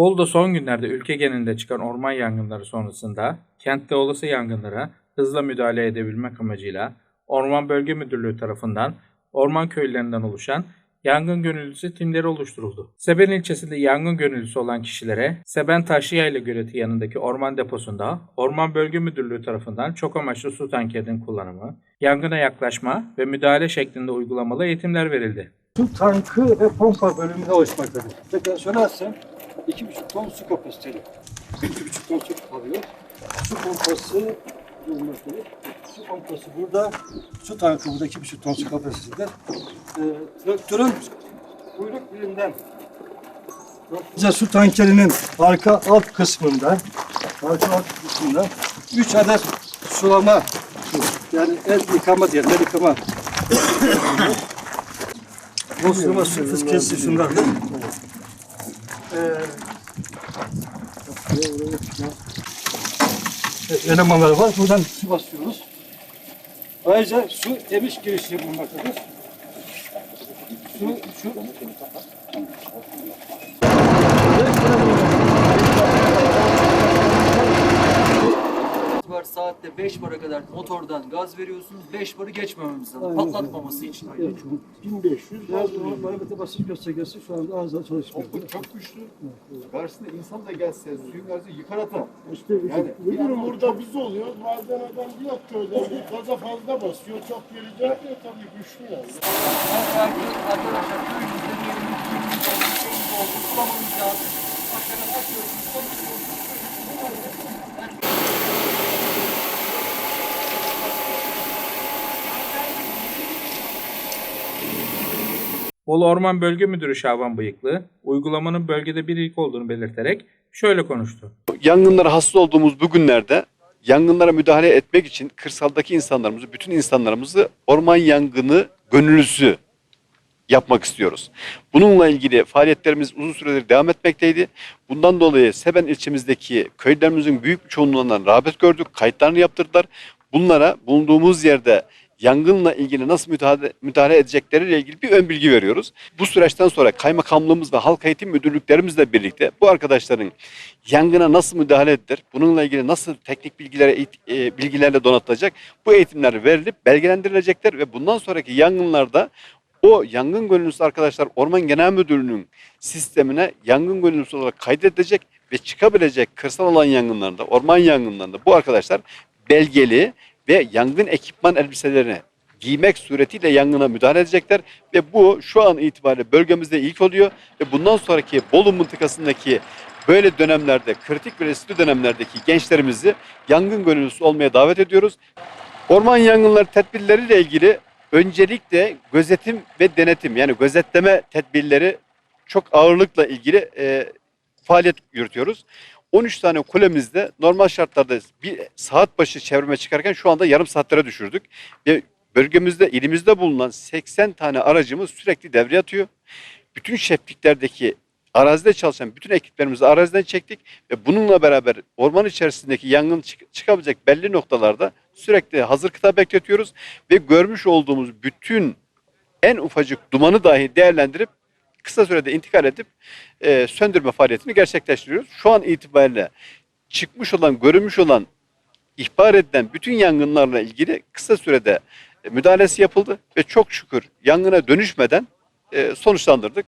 Bolu'da son günlerde ülke genelinde çıkan orman yangınları sonrasında kentte olası yangınlara hızla müdahale edebilmek amacıyla Orman Bölge Müdürlüğü tarafından orman köylerinden oluşan yangın gönüllüsü timleri oluşturuldu. Seben ilçesinde yangın gönüllüsü olan kişilere Seben Taşlıyayla Göleti yanındaki orman deposunda Orman Bölge Müdürlüğü tarafından çok amaçlı su tankerinin kullanımı, yangına yaklaşma ve müdahale şeklinde uygulamalı eğitimler verildi. Su tankı ve pompa bölümünde oluşmaktadır. Söylersem 2,5 ton su kapasiteli. 2,5 ton su alıyor. Su pompası bulunmaktadır. Su pompası burada, su tankı burada 2,5 ton su kapasitedir. Ee, traktörün kuyruk birinden Bize su tankerinin arka alt kısmında arka alt kısmında 3 adet sulama su, yani el yıkama diyelim, el yıkama bu sulama su fıskiyesi Ee, elemanları var. Buradan su basıyoruz. Ayrıca su emiş girişi bulunmaktadır. Su, şu var saatte 5 bara kadar motordan gaz veriyorsunuz. 5 barı geçmememiz lazım. Aynen. Patlatmaması için. 1500. Biraz da barometre basınç göstergesi şu anda az daha çalışmıyor. Bu çok güçlü. Karşısında insan da gelse suyun karşısında yıkar atar. İşte Yani Müdürüm burada biz oluyoruz. Bazen adam diyor ki öyle gaza fazla basıyor. Çok geri yapıyor tabii güçlü yani. Arkadaşlar köyümüzde diyelim suyumuz oldu, sulamamız lazım. Hakikaten atıyoruz, konuşuyoruz. Bolu Orman Bölge Müdürü Şaban Bıyıklı, uygulamanın bölgede bir ilk olduğunu belirterek şöyle konuştu. yangınlara hasta olduğumuz bu günlerde yangınlara müdahale etmek için kırsaldaki insanlarımızı, bütün insanlarımızı orman yangını gönüllüsü yapmak istiyoruz. Bununla ilgili faaliyetlerimiz uzun süredir devam etmekteydi. Bundan dolayı Seben ilçemizdeki köylerimizin büyük bir çoğunluğundan rağbet gördük. Kayıtlarını yaptırdılar. Bunlara bulunduğumuz yerde yangınla ilgili nasıl müdahale, müdahale edecekleriyle ilgili bir ön bilgi veriyoruz. Bu süreçten sonra kaymakamlığımız ve halk eğitim müdürlüklerimizle birlikte bu arkadaşların yangına nasıl müdahale edilir, bununla ilgili nasıl teknik bilgilere e, bilgilerle donatılacak bu eğitimler verilip belgelendirilecekler ve bundan sonraki yangınlarda o yangın gönüllüsü arkadaşlar Orman Genel Müdürlüğü'nün sistemine yangın gönüllüsü olarak kaydedilecek ve çıkabilecek kırsal alan yangınlarında, orman yangınlarında bu arkadaşlar belgeli ve yangın ekipman elbiselerini giymek suretiyle yangına müdahale edecekler ve bu şu an itibariyle bölgemizde ilk oluyor ve bundan sonraki Bolu mıntıkasındaki böyle dönemlerde kritik ve riskli dönemlerdeki gençlerimizi yangın gönüllüsü olmaya davet ediyoruz. Orman yangınları tedbirleriyle ilgili öncelikle gözetim ve denetim yani gözetleme tedbirleri çok ağırlıkla ilgili e, faaliyet yürütüyoruz. 13 tane kulemizde normal şartlarda bir saat başı çevrime çıkarken şu anda yarım saatlere düşürdük. Ve bölgemizde, ilimizde bulunan 80 tane aracımız sürekli devreye atıyor. Bütün şefliklerdeki arazide çalışan bütün ekiplerimizi araziden çektik ve bununla beraber orman içerisindeki yangın çık- çıkabilecek belli noktalarda sürekli hazır kıta bekletiyoruz ve görmüş olduğumuz bütün en ufacık dumanı dahi değerlendirip kısa sürede intikal edip e, söndürme faaliyetini gerçekleştiriyoruz. Şu an itibariyle çıkmış olan, görülmüş olan, ihbar edilen bütün yangınlarla ilgili kısa sürede e, müdahalesi yapıldı ve çok şükür yangına dönüşmeden e, sonuçlandırdık.